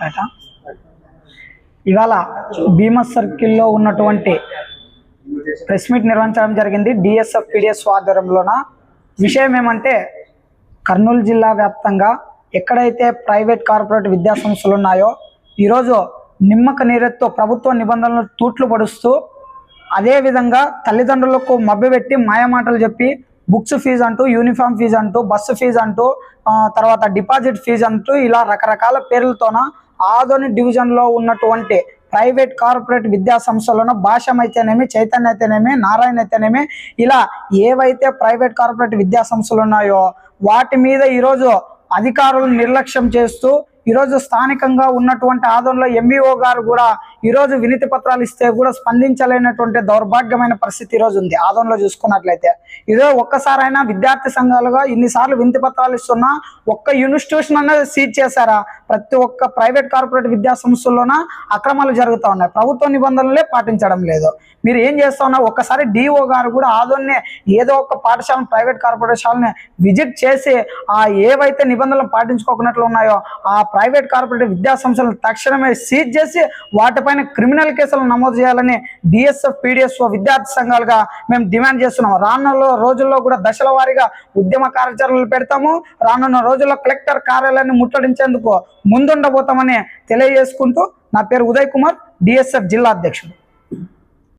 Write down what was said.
బయట ఇవాళ భీమస్ సర్కిల్లో ఉన్నటువంటి ప్రెస్ మీట్ నిర్వహించడం జరిగింది. డిఎస్ఎఫ్ పిడిఎస్ ఆధ్వర్యంలోన. విషయం ఏమంటే కర్నూలు జిల్లా వ్యాప్తంగా ఎక్కడైతే ప్రైవేట్ కార్పొరేట్ విద్యా సంస్థలు ఉన్నాయో ఈరోజు నిమ్మక నీరెత్తో ప్రభుత్వ నిబంధనలు తూట్లు పడుస్తూ అదేవిధంగా తల్లిదండ్రులకు మభ్యపెట్టి మాయమాటలు చెప్పి బుక్స్ ఫీజు అంటూ యూనిఫామ్ ఫీజు అంటూ బస్సు ఫీజు అంటూ తర్వాత డిపాజిట్ ఫీజు అంటూ ఇలా రకరకాల పేర్లతోన ఆదోని డివిజన్లో ఉన్నటువంటి ప్రైవేట్ కార్పొరేట్ విద్యా సంస్థలను భాషం అయితేనేమి చైతన్య అయితేనేమి నారాయణ అయితేనేమి ఇలా ఏవైతే ప్రైవేట్ కార్పొరేట్ విద్యా సంస్థలు ఉన్నాయో వాటి మీద ఈరోజు అధికారులు నిర్లక్ష్యం చేస్తూ ఈరోజు స్థానికంగా ఉన్నటువంటి ఆదోన్లో ఎంబీఓ గారు కూడా ఈరోజు వినతి పత్రాలు ఇస్తే కూడా స్పందించలేనటువంటి దౌర్భాగ్యమైన పరిస్థితి ఈరోజు ఉంది. ఆదోన్లో చూసుకున్నట్లయితే ఇదో ఒక్కసారైనా విద్యార్థి సంఘాలుగా ఇన్నిసార్లు వినతి పత్రాలు ఇస్తున్నా ఒక్క ఇన్స్టిట్యూషన్ అన్నది సీజ్ చేశారా? ప్రతి ఒక్క ప్రైవేట్ కార్పొరేట్ విద్యా సంస్థల్లోన అక్రమాలు జరుగుతూ ఉన్నాయి. ప్రభుత్వ నిబంధనలే పాటించడం లేదు. మీరు ఏం చేస్తా ఉన్నారు ఒక్కసారి డిఓ గారు కూడా ఆదోన్నే ఏదో ఒక పాఠశాలను ప్రైవేట్ కార్పొరేషన్లని విజిట్ చేసి ఆ ఏవైతే నిబంధనలు పాటించుకోకున్నట్లు ఉన్నాయో ఆ ప్రైవేట్ కార్పొరేట్ విద్యా సంస్థలను తక్షణమే సీజ్ చేసి వాటిపైన క్రిమినల్ కేసులు నమోదు చేయాలని డిఎస్ఎఫ్ పీడిఎస్ఓ విద్యార్థి సంఘాలుగా మేము డిమాండ్ చేస్తున్నాం. రానున్న రోజుల్లో కూడా దశల వారీగా ఉద్యమ కార్యాచరణలు పెడతాము. రానున్న రోజుల్లో కలెక్టర్ కార్యాలయాన్ని ముట్టడించేందుకు ముందుండబోతామని తెలియజేసుకుంటూ నా పేరు ఉదయ్ కుమార్ డిఎస్ఎఫ్ జిల్లా అధ్యక్షుడు.